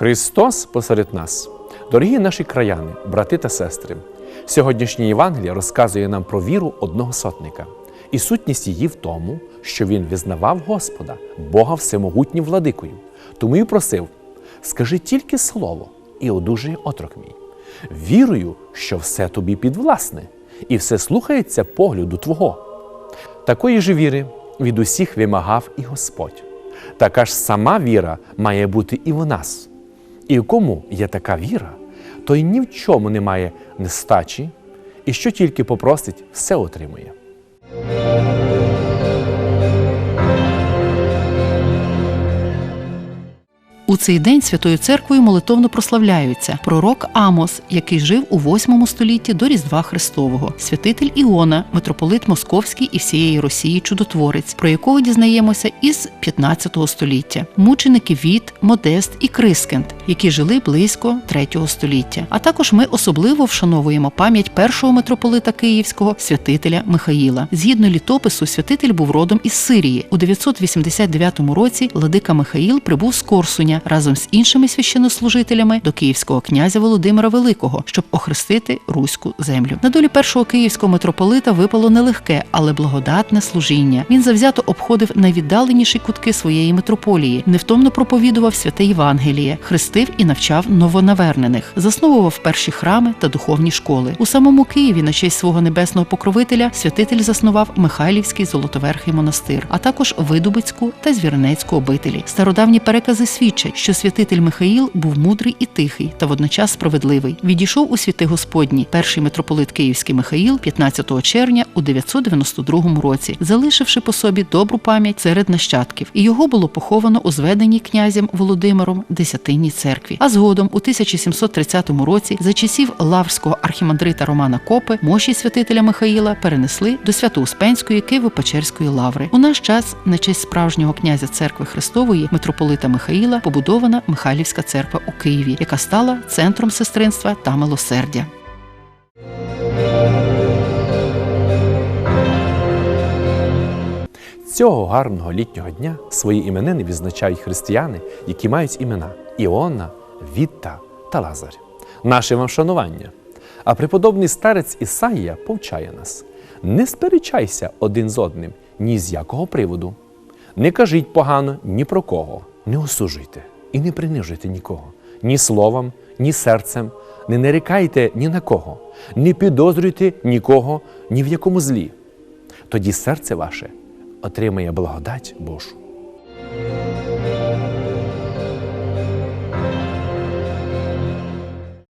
Христос посеред нас. Дорогі наші краяни, брати та сестри, сьогоднішнє Євангеліє розказує нам про віру одного сотника. І сутність її в тому, що він визнавав Господа, Бога всемогутнім владикою. Тому і просив: скажи тільки слово, і одужає отрок мій. Вірую, що все тобі підвласне, і все слухається погляду Твого. Такої ж віри від усіх вимагав і Господь. Така ж сама віра має бути і в нас. І в кому є така віра, той ні в чому не має нестачі, і що тільки попросить, все отримує. У цей день Святою Церквою молитовно прославляються пророк Амос, який жив у 8 столітті до Різдва Христового, святитель Іона, митрополит Московський і всієї Росії чудотворець, про якого дізнаємося із 15 століття, мученики Віт, Модест і Крискент, які жили близько 3 століття. А також ми особливо вшановуємо пам'ять першого митрополита Київського святителя Михаїла. Згідно літопису, святитель був родом із Сирії. У 989 році владика Михаїл прибув з Корсуня разом з іншими священнослужителями до київського князя Володимира Великого, щоб охрестити руську землю. На долі першого київського митрополита випало нелегке, але благодатне служіння. Він завзято обходив найвіддаленіші кутки своєї митрополії, невтомно проповідував святе Євангеліє, хрестив і навчав новонавернених, засновував перші храми та духовні школи. У самому Києві на честь свого небесного покровителя святитель заснував Михайлівський золотоверхий монастир, а також Видубицьку та Звірнецьку обителі. Стародавні перекази свідчать, що святитель Михаїл був мудрий і тихий та водночас справедливий. Відійшов у світи Господні перший митрополит Київський Михаїл 15 червня у 992 році, залишивши по собі добру пам'ять серед нащадків, і його було поховано у зведеній князем Володимиром Десятинній церкві. А згодом у 1730 році, за часів лаврського архімандрита Романа Копи, мощі святителя Михаїла перенесли до Свято-Успенської Києво-Печерської лаври. У наш час на честь справжнього князя церкви Христової митрополита Михаїла побудована Михайлівська церква у Києві, яка стала центром сестринства та милосердя. Цього гарного літнього дня свої іменини відзначають християни, які мають імена Іона, Вітта та Лазар. Наше вам шанування. А преподобний старець Ісаїя повчає нас: не сперечайся один з одним ні з якого приводу. Не кажіть погано ні про кого, не осуджуйте і не принижуйте нікого, ні словом, ні серцем, не нарікайте ні на кого, не підозрюйте нікого ні в якому злі. Тоді серце ваше отримає благодать Божу.